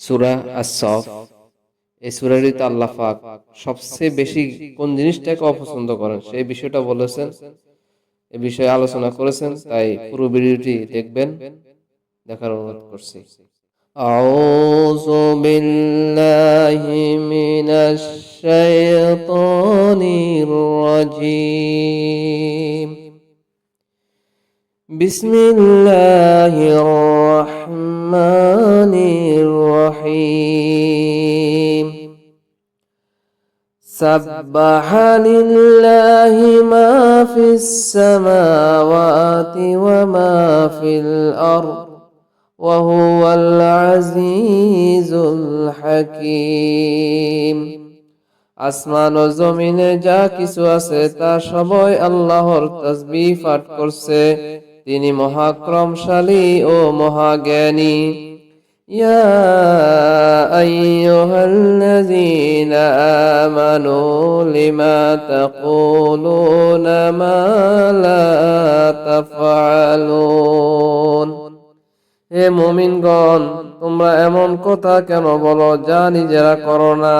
সুরা আসফ এই সুরারিতে আল্লাহ পাক সবচেয়ে বেশি কোন জিনিসটাকে অপছন্দ করেন সেই বিষয়টা বলেছেন এ বিষয়ে আলোচনা করেছেন তাই পুরো ভিডিওটি দেখবেন দেখার অনুরোধ করছি أعوذ بالله من الشيطان الرجيم بسم الله الرحمن الرحيم سبح لله ما في السماوات وما في الأرض وهو العزيز الحكيم আসমান ও জমিনে যা কিছু আছে তা সবই আল্লাহর তাসবিহ পাঠ করছে তিনি মহাক্রমশালী ও মহাজ্ঞানী يا أيها الذين آمنوا لما تقولون ما لا تفعلون হে মুমিনগণ তোমরা এমন কথা কেন বলো যা নিজেরা করো না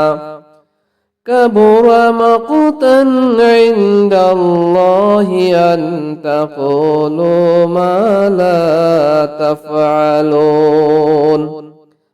كبر مقتا عند الله أن تقولوا ما لا تفعلون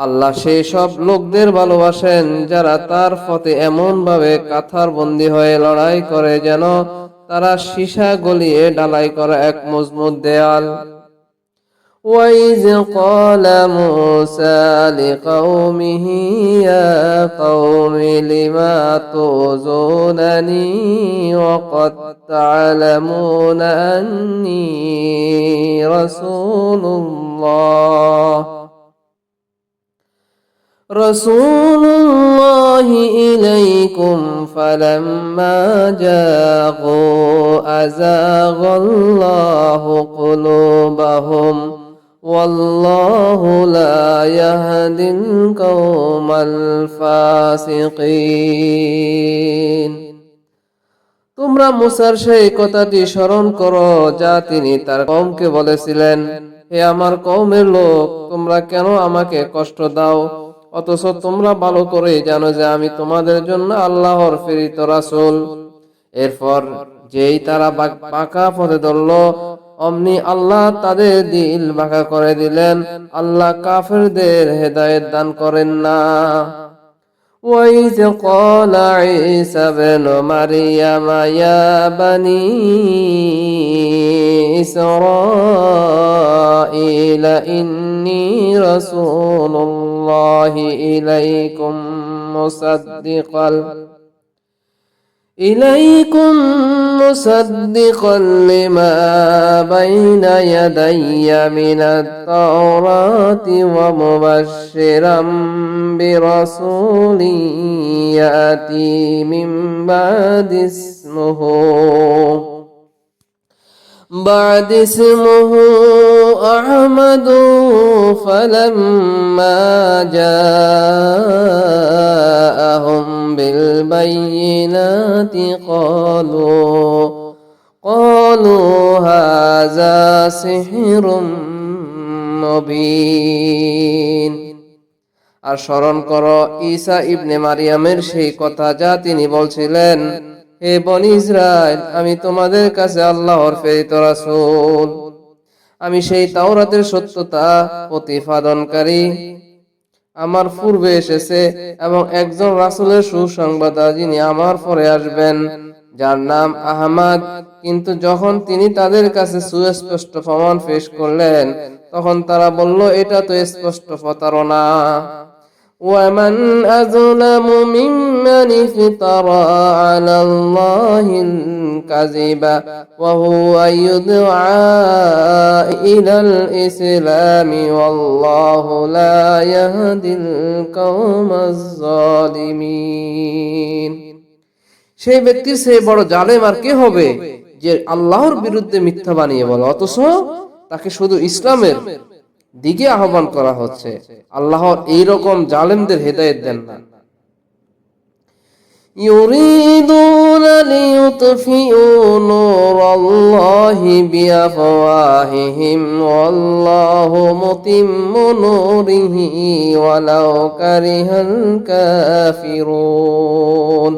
আল্লাহ সেই সব লোকদের ভালোবাসেন যারা তার পথে এমন ভাবে কাথার বন্দী হয়ে লড়াই করে যেন তারা সীসা গলিয়ে ডালাই করা এক মজবুত দেয়াল وإذ قال موسى لقومه يا قوم لما تؤذونني وقد تعلمون أني رسول الله رسول الله إليكم فلما جاءوا أزاغ الله قلوبهم والله لا يهدي القوم الفاسقين তোমরা মুসার সেই কথাটি স্মরণ করো যা তিনি তার কমকে বলেছিলেন হে আমার কওমের লোক তোমরা কেন আমাকে কষ্ট দাও অথচ তোমরা ভালো করে জানো যে আমি তোমাদের জন্য আল্লাহর ফেরিত রাসুল। এরপর যেই তারা পাকা পথে ধরল, অমনি আল্লাহ তাদের দিল বাঁকা করে দিলেন। আল্লাহ কাফেরদের হেদায়ত দান করেন না। وإذ قال عيسى ابن مريم يا بني إسرائيل إني رسول الله إليكم مصدقا إليكم مصدقا لما بين يدي من التوراة ومبشرا برسول يأتي من بعد اسمه. بعد اسمه أحمد فلما جاءهم بالبينات قالوا قالوا هذا سحر مبين. আর স্মরণ করো, ঈসা ইবনে মারিয়ামের সেই কথা যা তিনি বলছিলেন, হে বনি ইসরায়েল আমি তোমাদের কাছে আল্লাহর প্রেরিত রাসূল। আমি সেই তাওরাতের সত্যতা প্রতিপাদনকারী আমার পূর্বে এসেছে এবং একজন রাসূলের সুসংবাদ যিনি আমার পরে আসবেন, যার নাম আহমদ। কিন্তু যখন তিনি তাদের কাছে সুস্পষ্ট প্রমাণ পেশ করলেন, তখন তারা বলল, এটা তো স্পষ্ট প্রতারণা। ومن أظلم ممن من افترى على الله الكذب وهو يدعى إلى الإسلام والله لا يهدي القوم الظالمين সেই ব্যক্তির সেই বড় জালেম আর কে হবে যে আল্লাহর বিরুদ্ধে মিথ্যা বানিয়ে বলে অথচ তাকে শুধু ইসলামের দিকে আহ্বান করা হচ্ছে আল্লাহর এই রকম জালেমদের হেদায়েত দেন না يريدون ليطفئوا نور الله بأفواههم والله متم نوره ولو كره الكافرون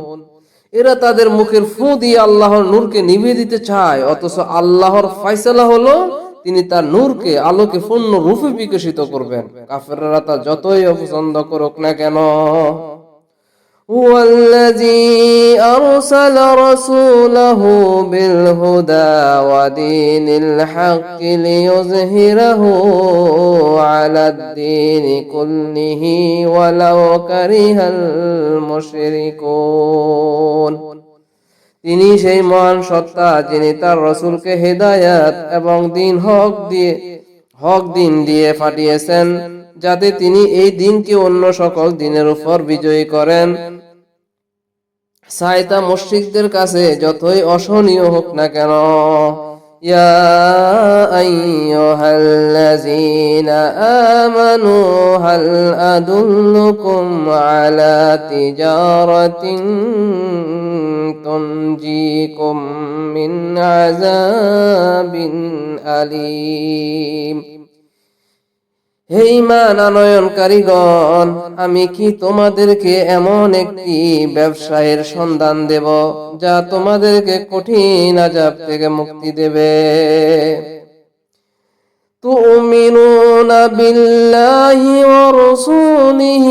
এরা তাদের মুখের ফু দিয়ে আল্লাহর নূরকে নিভিয়ে দিতে চায় অথচ আল্লাহর ফয়সালা হলো তিনি তার নূরকে আলোকে পূর্ণ রূপে বিকশিত করবেন কাফেররা তা যতই অপছন্দ করুক না কেন هو الذي أرسل رسوله بالهدى ودين الحق ليظهره على الدين كله ولو كره المشركون তিনি সেই মহান সত্তা যিনি তার রসুলকে হেদায়াত এবং দিন হক দিয়ে, হক দিন দিয়ে পাঠিয়েছেন, যাতে তিনি এই দিনকে অন্য সকল দিনের উপর বিজয়ী করেন। সাইতা মসজিদদের কাছে যতই অসহনীয় হোক না কেন তিজারাতিন তুনজিকুম من عذاب أليم হে ইমান আমি কি তোমাদেরকে এমন একটি ব্যবসায়ের সন্ধান দেব, যা তোমাদেরকে কঠিন আজাব থেকে মুক্তি দেবে? تؤمنون بالله ورسوله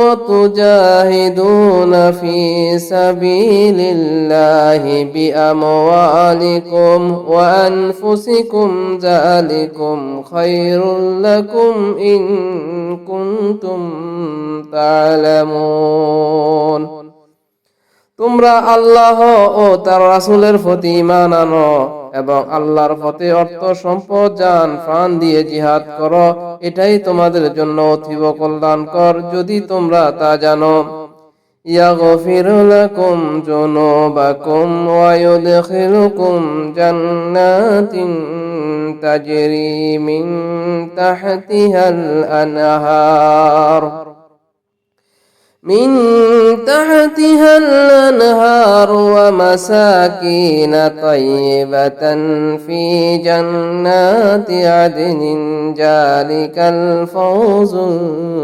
وتجاهدون في سبيل الله بأموالكم وأنفسكم ذلكم خير لكم إن كنتم تعلمون তোমরা আল্লাহ ও তার রাসূলের প্রতি ঈমান আনো এবং আল্লাহর পথে অর্থ সম্পদ জান প্রাণ দিয়ে জিহাদ করো এটাই তোমাদের জন্য অতীব কল্যাণকর যদি তোমরা তা জানো يغفر لكم ذنوبكم ويدخلكم جنات تجري من تحتها الأنهار من تحتها الأنهار ومساكين طيبة في جنات عدن ذلك الفوز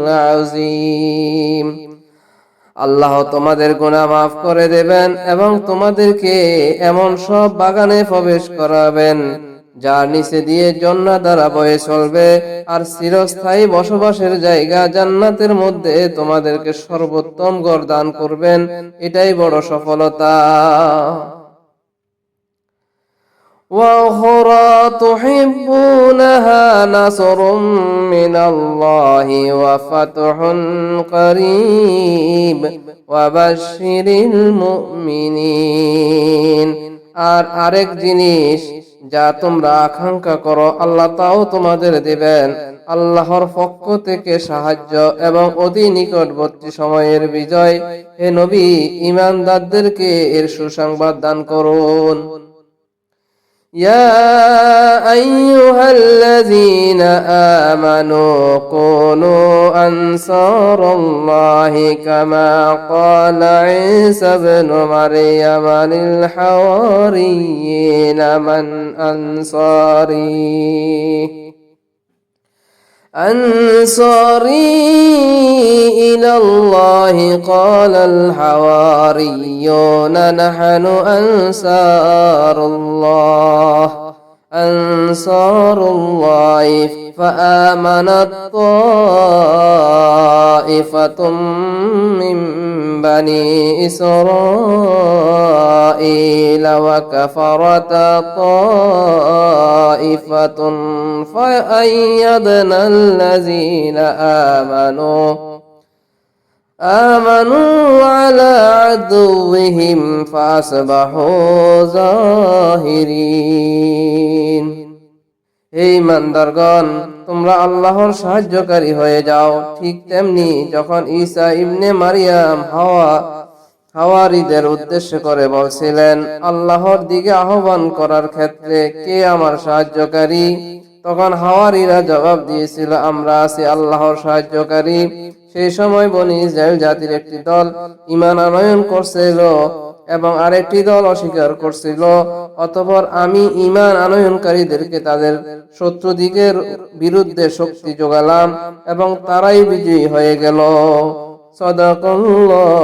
العظيم আল্লাহ তোমাদের গুনাহ মাফ করে দেবেন এবং তোমাদেরকে এমন সব বাগানে প্রবেশ করাবেন যার নিচে দিয়ে জন্না দ্বারা বয়ে চলবে আর চিরস্থায়ী বসবাসের জায়গা জান্নাতের মধ্যে তোমাদেরকে সর্বোত্তম গড় দান করবেন এটাই বড় সফলতা وأخرى تحبونها نصر من الله وفتح قريب وبشر المؤمنين আর আরেক জিনিস যা তোমরা আকাঙ্ক্ষা করো, আল্লাহ তাও তোমাদের দিবেন। আল্লাহর পক্ষ থেকে সাহায্য এবং অতি নিকটবর্তী সময়ের বিজয়। হে নবী, ইমানদারদেরকে এর সুসংবাদ দান করুন। يا أيها الذين آمنوا كونوا أنصار الله كما قال عيسى ابن مريم للحواريين من أنصاري. أنصاري إلى الله قال الحواريون نحن أنصار الله أنصار الله. فآمنت طائفة من بني إسرائيل وكفرت طائفة فأيدنا الذين آمنوا آمنوا على عدوهم فأصبحوا ظاهرين. إيمان درغان তোমরা আল্লাহর সাহায্যকারী হয়ে যাও। ঠিক তেমনি যখন ঈসা ইবনে মারিয়াম হাওয়া, হাওয়ারিদের উদ্দেশ্য করে বলছিলেন, আল্লাহর দিকে আহ্বান করার ক্ষেত্রে কে আমার সাহায্যকারী? তখন হাওয়ারিরা জবাব দিয়েছিল, আমরা আছি আল্লাহর সাহায্যকারী। সেই সময় বনি ইসরায়েল জাতির একটি দল ইমান আনয়ন করছিল। এবং আরেকটি দল অস্বীকার করছিল, অতপর আমি ইমান আনয়নকারীদেরকে তাদের শত্রু দিকের বিরুদ্ধে শক্তি যোগালাম এবং তারাই বিজয়ী হয়ে গেল। সদাকল্লাহুল